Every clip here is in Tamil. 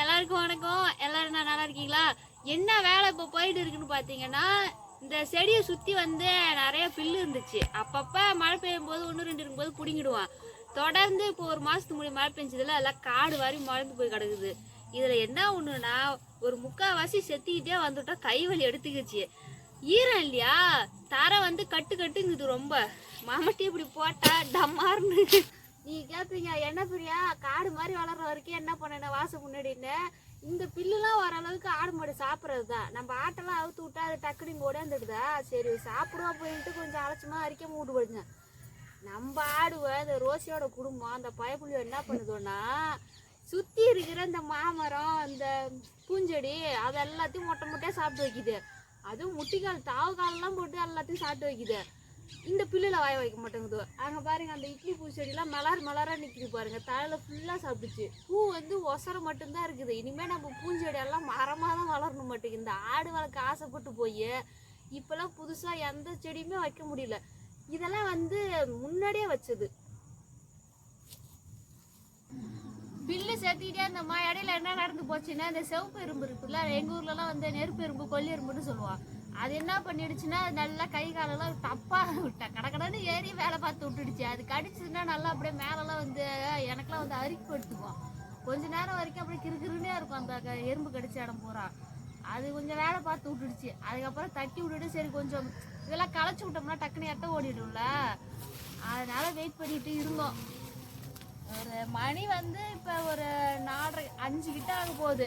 எல்லாருக்கும் வணக்கம். எல்லாரும் நான் நல்லா இருக்கீங்களா? என்ன வேலை இப்போ போயிட்டு இருக்குன்னு பார்த்தீங்கன்னா இந்த செடியை சுற்றி வந்து நிறைய பில்லு இருந்துச்சு. அப்பப்போ மழை பெய்யும் போது ஒன்று ரெண்டு இருக்கும்போது பிடுங்கிடுவான். தொடர்ந்து இப்போ ஒரு மாதத்துக்கு முன்னாடி மழை பெஞ்சதுல எல்லாம் காடு வாரி மறந்து போய் கிடக்குது. இதில் என்ன ஒன்றுனா ஒரு முக்கால்வாசி செத்திக்கிட்டே வந்துட்டா கை வலி எடுத்துக்கிச்சு. ஈரம் இல்லையா? தரை வந்து கட்டு கட்டுங்குது ரொம்ப. மாமட்டி இப்படி போட்டா டம்மார்னு நீ கேட்பீங்க என்ன பிரியா? காடு மாதிரி வளர்ற வரைக்கும் என்ன பண்ணன வாசம் முன்னாடின்னு? இந்த பில்லுலாம் ஓரளவுக்கு ஆடு மாடு சாப்பிட்றது தான் நம்ம ஆட்டெல்லாம் அவுத்து விட்டா அது டக்குனு இங்கே ஓடாந்துடுதா சரி சாப்பிடுவோம் அப்படின்ட்டு கொஞ்சம் அலட்சமா அரிக்க மூட்டு போடுங்க. நம்ம ஆடுவை இந்த ரோசியோட குடும்பம் அந்த பயப்புள்ளி என்ன பண்ணுதோன்னா சுற்றி இருக்கிற இந்த மாமரம் இந்த பூஞ்செடி அது எல்லாத்தையும் மொட்டை மொட்டையாக சாப்பிட்டு வைக்குது. அதுவும் முட்டிக்கால் தாவு போட்டு எல்லாத்தையும் சாப்பிட்டு வைக்குது. இந்த பில்லுல வாய வைக்க மாட்டேங்குது. அங்க பாருங்க அந்த இட்லி பூ செடியெல்லாம் மலர் மலரா நிக்குது பாருங்க. தலையில ஃபுல்லா சாப்பிடுச்சு. பூ வந்து ஒசர மட்டும்தான் இருக்குது. இனிமே நம்ம பூஞ்செடி எல்லாம் மரமா தான் வளரணும் மாட்டேங்குது. இந்த ஆடு வளர்க்க ஆசைப்பட்டு போய் இப்பெல்லாம் புதுசா எந்த செடியுமே வைக்க முடியல. இதெல்லாம் வந்து முன்னாடியே வச்சது. பில்லு சேர்த்துக்கிட்டே இருந்தம்மா இடையில என்ன நடந்து போச்சுன்னா இந்த செவப்பு எறும்பு இருக்குல்ல எங்க ஊர்லலாம் வந்து நெருப்பு எறும்பு கொல்லி எறும்புன்னு சொல்லுவான் அது என்ன பண்ணிடுச்சுன்னா நல்லா கை காலெல்லாம் தப்பா விட்டா கடனு ஏறி வேலை பார்த்து விட்டுடுச்சு. அது கடிச்சதுன்னா நல்லா அப்படியே மேலெல்லாம் வந்து எனக்கெல்லாம் வந்து அரிக்கு படுத்துக்கும் கொஞ்ச நேரம் வரைக்கும் அப்படியே கிறுகிறுன்னே இருக்கும் அந்த எறும்பு கடிச்ச இடம் பூரா. அது கொஞ்சம் வேலை பார்த்து விட்டுடுச்சு. அதுக்கப்புறம் தட்டி விட்டுட்டு சரி கொஞ்சம் இதெல்லாம் களைச்சி விட்டோம்னா டக்குன்னு எட்ட ஓடிடும்ல. அதனால வெயிட் பண்ணிட்டு இருந்தோம். ஒரு மணி வந்து இப்போ ஒரு நாலரை அஞ்சு கிட்ட ஆக போகுது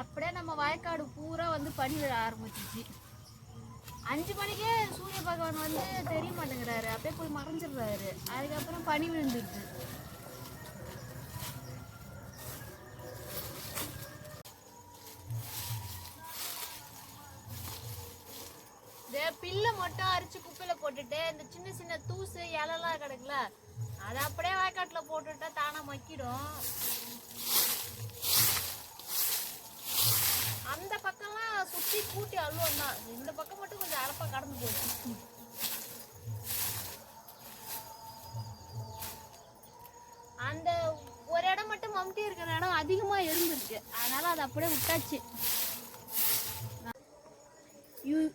அப்படியே நம்ம வயக்காடு பூரா வந்து பனி விழ ஆரம்பிச்சிச்சு அஞ்சு மணிக்கே சூரிய பகவான் வந்து தெரிய மாட்டேங்கிறாரு. அப்படியே போய் மறைஞ்சிடுறாரு. அதுக்கப்புறம் பனி விழுந்துட்டு இந்த பில்லை மட்டும் அரிச்சு குப்பையில போட்டுட்டு இந்த சின்ன சின்ன தூசு இலலாம் கிடக்குல அதை அப்படியே வாய்க்காட்டில் போட்டுட்டா தானா மக்கிடும் அந்த சுற்றி கூட்டி அழுவோம் தான். இந்த பக்கம் மட்டும் கொஞ்சம் அறப்பா கடந்து போச்சு. அந்த ஒரு இடம் மட்டும் மம்டி இருக்கிற இடம் அதிகமா இருந்திருக்கு. அதனால அதை அப்படியே விட்டாச்சு. இவ்-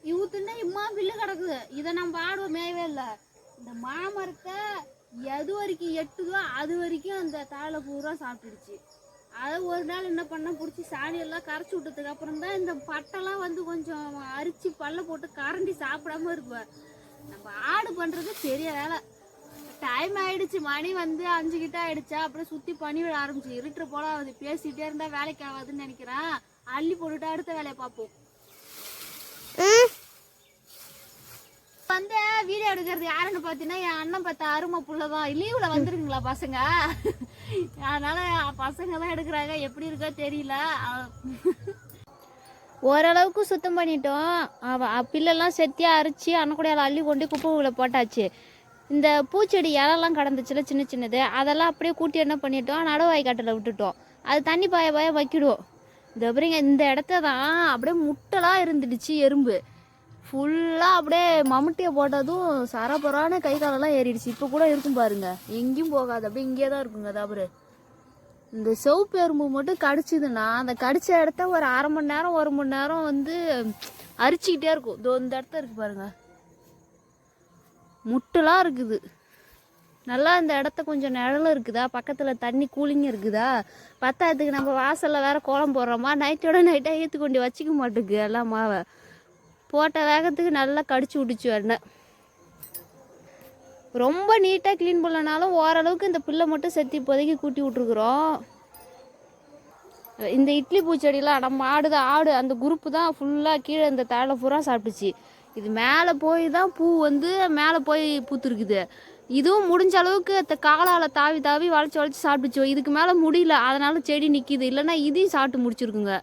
இம்மா பில்லு கிடக்குது. இதை நம்ம ஆடுவோம் மேயவே இல்லை. இந்த மாமரத்தை எது வரைக்கும் எட்டுதோ அது வரைக்கும் அந்த தாழை பூரா சாப்பிட்டுடுச்சு அதை ஒரு நாள் என்ன பண்ண பிடிச்சி சாணியெல்லாம் கரைச்சி விட்டதுக்கு அப்புறம் தான் இந்த பட்டெல்லாம் வந்து கொஞ்சம் அரிச்சு பல்ல போட்டு கரண்டி சாப்பிடாம இருப்பேன். நம்ம ஆடு பண்ணுறது பெரிய வேலை. டைம் ஆயிடுச்சு மணி வந்து அஞ்சு கிட்ட ஆயிடுச்சா அப்புறம் சுற்றி பனி விழ ஆரம்பிச்சு. இருட்டுற போல அது பேசிகிட்டே இருந்தால் வேலைக்கு ஆகாதுன்னு நினைக்கிறேன். அள்ளி போட்டுட்டு அடுத்த வேலையை பார்ப்போம். வந்து வீடியோ எடுக்கிறது யாருன்னு பார்த்தீங்கன்னா என் அண்ணன் பார்த்த அருமை புள்ள தான் லீவில் வந்துருக்குங்களா பசங்க? அதனால பசங்க தான் எடுக்கிறாங்க. எப்படி இருக்கோ தெரியல. ஓரளவுக்கு சுத்தம் பண்ணிட்டோம். அவ பில்லெல்லாம் செத்தியா அரைச்சி அன்னக்கூடையால் அள்ளி கொண்டு குப்பைக்குள்ளே போட்டாச்சு. இந்த பூச்செடி இலெல்லாம் கடந்துச்சுல சின்ன சின்னது. அதெல்லாம் அப்படியே கூட்டி என்ன பண்ணிட்டோம். நடுவாய்க்காட்டில் விட்டுட்டோம். அது தண்ணி பாய பாய வைக்கிடுவோம். இந்த பாருங்க இந்த இடத்த தான் அப்படியே முட்டெல்லாம் இருந்துடுச்சு எறும்பு. ஃபுல்லாக அப்படியே மம்முட்டியை போட்டதும் சரபரான கை காலெல்லாம் ஏறிடுச்சு. இப்போ கூட இருக்கும் பாருங்க. எங்கேயும் போகாது. அப்படியே இங்கே தான் இருக்குங்க தாபரு. இந்த செவப்பு எறும்பு மட்டும் கடிச்சிதுன்னா அந்த கடிச்ச இடத்த ஒரு அரை மணி நேரம் ஒரு மணி நேரம் வந்து அரிச்சிக்கிட்டே இருக்கும். இதோ இந்த இடத்த இருக்கு பாருங்க. முட்டெல்லாம் இருக்குது. நல்லா இந்த இடத்த கொஞ்சம் நிழலும் இருக்குதா? பக்கத்தில் தண்ணி கூலிங் இருக்குதா? பத்தாத்துக்கு நம்ம வாசலில் வேற கோலம் போடுறோமா? நைட்டோட நைட்டாக ஏற்று வச்சுக்க மாட்டேங்குது எல்லாம் மாவை. போட்ட வேகத்துக்கு நல்லா கடிச்சு விட்டுச்சு எண்ணெய் ரொம்ப நீட்டாக க்ளீன் பண்ணலனாலும் ஓரளவுக்கு இந்த பிள்ளை மட்டும் செத்தி இப்போதைக்கு கூட்டி விட்ருக்குறோம் இந்த இட்லி பூச்செடியெலாம் நம்ம ஆடு தான் ஆடு. அந்த குரூப்பு தான் ஃபுல்லாக கீழே இந்த தழை பூரா சாப்பிட்டுச்சு. இது மேலே போய் தான் பூ வந்து மேலே போய் பூத்துருக்குது. இதுவும் முடிஞ்ச அளவுக்கு அந்த காலால் தாவி தாவி வளைச்சி வளைச்சி சாப்பிட்டுச்சு. இதுக்கு மேலே முடியல. அதனால செடி நிற்கிது இல்லைன்னா இதையும் சாப்பிட்டு முடிச்சிருக்குங்க.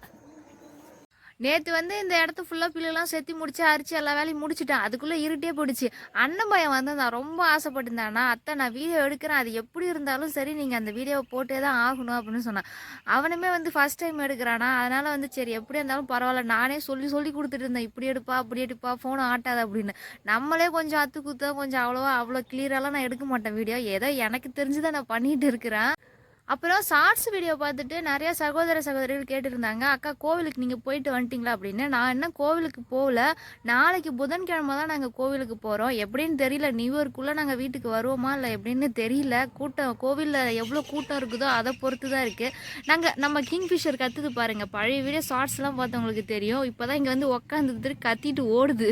நேற்று வந்து இந்த இடத்த ஃபுல்லாக பிள்ளைலாம் செத்தி முடிச்சு அரிச்சு எல்லா வேலையும் முடிச்சிட்டேன். அதுக்குள்ளே இருட்டே போயிடுச்சு. அண்ணன் பையன் வந்து நான் ரொம்ப ஆசைப்பட்டிருந்தானா அத்தை நான் வீடியோ எடுக்கிறேன். அது எப்படி இருந்தாலும் சரி நீங்கள் அந்த வீடியோவை போட்டே தான் ஆகணும் அப்படின்னு சொன்னான். அவனுமே வந்து ஃபஸ்ட் டைம் எடுக்கிறானா? அதனால் வந்து சரி எப்படி இருந்தாலும் பரவாயில்ல. நானே சொல்லி சொல்லி கொடுத்துட்டு இருந்தேன். இப்படி எடுப்பா அப்படி எடுப்பா ஃபோனை ஆட்டாது அப்படின்னு. நம்மளே கொஞ்சம் அத்து குத்தா கொஞ்சம் அவ்வளோவா அவ்வளோ கிளியரெல்லாம் நான் எடுக்க மாட்டேன் வீடியோ. ஏதோ எனக்கு தெரிஞ்சுதான் நான் பண்ணிட்டு இருக்கிறேன். அப்புறம் ஷார்ட்ஸ் வீடியோ பார்த்துட்டு நிறைய சகோதர சகோதரிகள் கேட்டிருந்தாங்க அக்கா கோவிலுக்கு நீங்கள் போயிட்டு வந்துட்டீங்களா? அப்படின்னு. நான் என்ன கோவிலுக்கு போகல. நாளைக்கு புதன்கிழமை தான் நாங்கள் கோவிலுக்கு போகிறோம் எப்படின்னு தெரியல. நியூ இயர்க்குள்ளே நாங்கள் வீட்டுக்கு வருவோமா இல்லை எப்படின்னு தெரியல. கூட்டம் கோவிலில் எவ்வளோ கூட்டம் இருக்குதோ அதை பொறுத்து தான் இருக்குது நாங்கள் நம்ம கிங்ஃபிஷர் கற்றுது பாருங்கள் பழைய வீடியோ ஷார்ட்ஸ்லாம் பார்த்தவங்களுக்கு தெரியும். இப்போ தான் இங்கே வந்து உக்காந்துட்டு கத்திட்டு ஓடுது.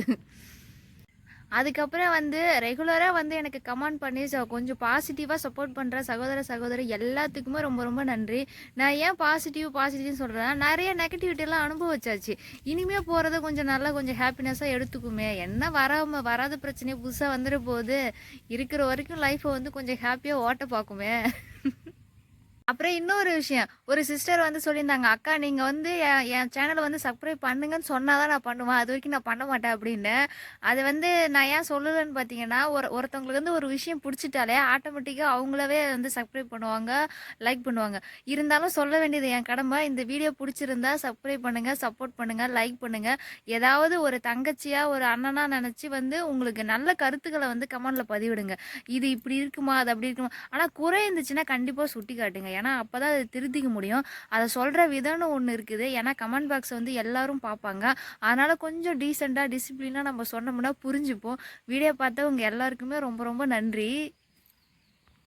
அதுக்கப்புறம் வந்து ரெகுலராக வந்து எனக்கு கமெண்ட் பண்ணி ச- கொஞ்சம் பாசிட்டிவாக சப்போர்ட் பண்ணுற சகோதர சகோதரி எல்லாத்துக்குமே ரொம்ப ரொம்ப நன்றி. நான் ஏன் பாசிட்டிவ் பாசிட்டிவ்னு சொல்கிறேன்னா நிறைய நெகட்டிவிட்டிலாம் அனுபவிச்சாச்சு. இனிமேல் போகிறத கொஞ்சம் நல்லா கொஞ்சம் ஹாப்பினஸ்ஸாக எடுத்துக்குமே. என்ன வராமல் வராத பிரச்சனையே புதுசாக வந்துட போகுது இருக்கிற வரைக்கும் லைஃப்பை வந்து கொஞ்சம் ஹாப்பியாக ஓட்ட பார்க்குமே. அப்புறம் இன்னொரு விஷயம். ஒரு சிஸ்டர் வந்து சொல்லியிருந்தாங்க அக்கா நீங்கள் வந்து என் என் சேனலை வந்து சப்ஸ்கிரைப் பண்ணுங்கன்னு சொன்னால் தான் நான் பண்ணுவேன். அது வரைக்கும் நான் பண்ண மாட்டேன் அப்படின்னு. அது வந்து நான் ஏன் சொல்லலைன்னு பார்த்தீங்கன்னா ஒரு ஒருத்தவங்களுக்கு வந்து ஒரு விஷயம் பிடிச்சிட்டாலே ஆட்டோமேட்டிக்காக அவங்களவே வந்து சப்ஸ்கிரைப் பண்ணுவாங்க லைக் பண்ணுவாங்க. இருந்தாலும் சொல்ல வேண்டியது என் கடமை. இந்த வீடியோ பிடிச்சிருந்தா சப்ஸ்கிரைப் பண்ணுங்கள் சப்போர்ட் பண்ணுங்கள் லைக் பண்ணுங்கள் ஏதாவது ஒரு தங்கச்சியாக ஒரு அண்ணனாக நினச்சி வந்து உங்களுக்கு நல்ல கருத்துக்களை வந்து கமெண்டில் பதிவிடுங்க. இது இப்படி இருக்குமா அது அப்படி இருக்குமா? ஆனால் குறை இருந்துச்சுன்னா கண்டிப்பாக சுட்டி காட்டுங்க ஏன்னா அப்போ தான் அதை திருத்திக்க முடியும். அதை சொல்கிற விதம்னு ஒன்று இருக்குது. ஏன்னா கமெண்ட் பாக்ஸ் வந்து எல்லோரும் பார்ப்பாங்க அதனால் கொஞ்சம் டீசெண்டாக டிசிப்ளினாக நம்ம சொன்னோம்னா புரிஞ்சுப்போம். வீடியோ பார்த்தவங்க எல்லாருக்குமே ரொம்ப ரொம்ப நன்றி.